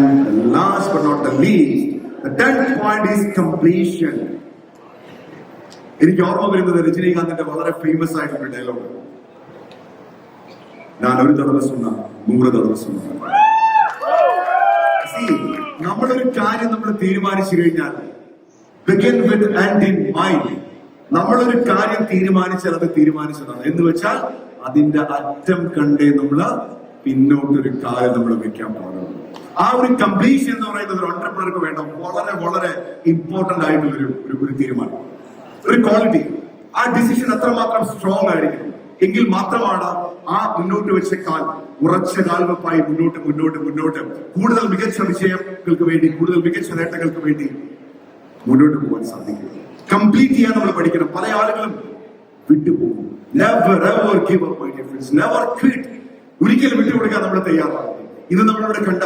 And last but not the least, the tenth point is completion. എനിക്ക് ഓർമ്മ വരുന്നത് രജനീകാന്തിന്റെ വളരെ ഫേമസ് ആയിട്ടുള്ള ഡയലോഗ് ഞാൻ ഒരു തടവ് സുന്ന നൂറ് തടവ് സുന്ന. നമ്മളൊരു കാര്യം നമ്മൾ തീരുമാനിച്ചു കഴിഞ്ഞാൽ begin with end in mind. നമ്മളൊരു കാര്യം തീരുമാനിച്ചാൽ അത് തീരുമാനിച്ചതാണ്. എന്ന് വെച്ചാൽ അതിന്റെ അറ്റം കണ്ടേ നമ്മൾ പിന്നോട്ടൊരു കാലം നമ്മൾ വെക്കാൻ പാടുള്ളൂ ആ ഒരു കംപ്ലീഷൻ എന്ന് പറയുന്നത് ഒരു ഓണ്ടർപ്രണർക്ക് വേണ്ട വളരെ വളരെ ഇമ്പോർട്ടന്റ് ആയിട്ടുള്ള ഒരു ഒരു- തീരുമാനം. ഒരു ക്വാളിറ്റി ആ ഡിസിഷൻ അത്രമാത്രം സ്ട്രോങ് ആയിരിക്കും എങ്കിൽ മാത്രമാണ് ആ മുന്നോട്ട് വെച്ച കാൽ ഉറച്ച കാൽവെപ്പായി മുന്നോട്ട് മുന്നോട്ട് മുന്നോട്ട്. കൂടുതൽ മികച്ച വിജയങ്ങൾക്ക് വേണ്ടി കൂടുതൽ മികച്ച നേട്ടങ്ങൾക്ക് വേണ്ടി മുന്നോട്ട് പോകാൻ സാധിക്കും. കംപ്ലീറ്റ് ചെയ്യാൻ നമ്മൾ പഠിക്കണം. പല ആളുകളും വിട്ടുപോകും. Never give up my never quit ഒരിക്കലും വിട്ടുകൊടുക്കാൻ നമ്മൾ തയ്യാറാണ് ഇത് നമ്മളിവിടെ കണ്ട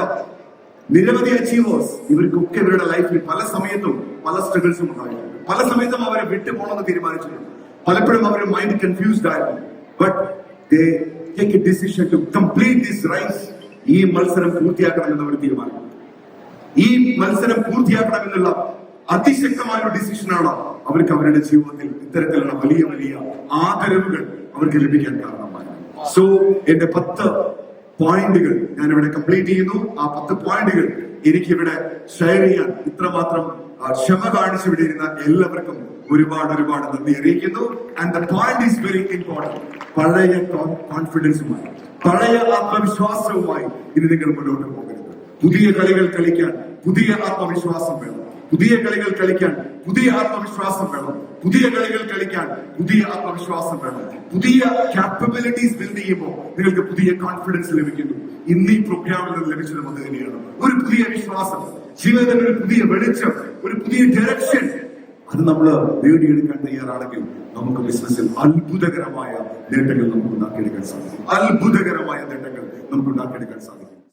നിരവധി അച്ചീവേഴ്സ് ഇവർക്കൊക്കെ ഇവരുടെ ലൈഫിൽ പല സമയത്തും പല സ്ട്രഗിൾസും ഉണ്ടായിട്ടുണ്ട്. പല സമയത്തും അവരെ വിട്ടുപോകണമെന്ന് തീരുമാനിച്ചിട്ടുണ്ട്. പലപ്പോഴും അവർ മൈൻഡ് കൺഫ്യൂസ്ഡ് ആയിരുന്നു. They take a decision to complete race ഈ മത്സരം പൂർത്തിയാക്കണമെന്ന് അവർ തീരുമാനിച്ചു ഈ മത്സരം പൂർത്തിയാക്കണമെന്നുള്ള അതിശക്തമായ ഒരു ഡിസിഷനാണ് അവർക്ക് അവരുടെ ജീവിതത്തിൽ ഇത്തരത്തിലുള്ള വലിയ വലിയ ആദരവുകൾ അവർക്ക് ലഭിക്കാൻ കാരണമായി സോ എന്റെ പത്ത് പോയിന്റുകൾ ഞാൻ ഇവിടെ കംപ്ലീറ്റ് ചെയ്യുന്നു. ആ പത്ത് പോയിന്റുകൾ എനിക്ക് ഇവിടെ ഷെയർ ചെയ്യാൻ ഇത്രമാത്രം ക്ഷമ കാണിച്ചു ഇവിടെ ഇരുന്ന എല്ലാവർക്കും ഒരുപാട് ഒരുപാട് നന്ദി അറിയിക്കുന്നു. And the point is very important പഴയ കോൺഫിഡൻസുമായി പഴയ ആത്മവിശ്വാസവുമായി ഇനി നിങ്ങൾ മുന്നോട്ട് പോകരുത്. പുതിയ കളികൾ കളിക്കാൻ പുതിയ ആത്മവിശ്വാസം വേണം. പുതിയ കളികൾ കളിക്കാൻ പുതിയ ആത്മവിശ്വാസം വേണം. പുതിയ കളികൾ കളിക്കാൻ പുതിയ ആത്മവിശ്വാസം വേണം. പുതിയ കാപ്പബിലിറ്റീസ് ബിൽഡ് ചെയ്യുമ്പോൾ നിങ്ങൾക്ക് പുതിയ കോൺഫിഡൻസ് ലഭിക്കുന്നു. ഇന്ന് ഈ പ്രോഗ്രാമിൽ നിന്ന് ലഭിച്ചതും അത് തന്നെയാണ്. ഒരു പുതിയ വിശ്വാസം ജീവിതത്തിൽ ഒരു പുതിയ വെളിച്ചം ഒരു പുതിയ ഡയറക്ഷൻ അത് നമ്മൾ നേടിയെടുക്കാൻ തയ്യാറാണെങ്കിൽ നമുക്ക് ബിസിനസ്സിൽ അത്ഭുതകരമായ നേട്ടങ്ങൾ നമുക്ക് ഉണ്ടാക്കിയെടുക്കാൻ സാധിക്കും. അത്ഭുതകരമായ നേട്ടങ്ങൾ നമുക്ക് ഉണ്ടാക്കിയെടുക്കാൻ സാധിക്കും.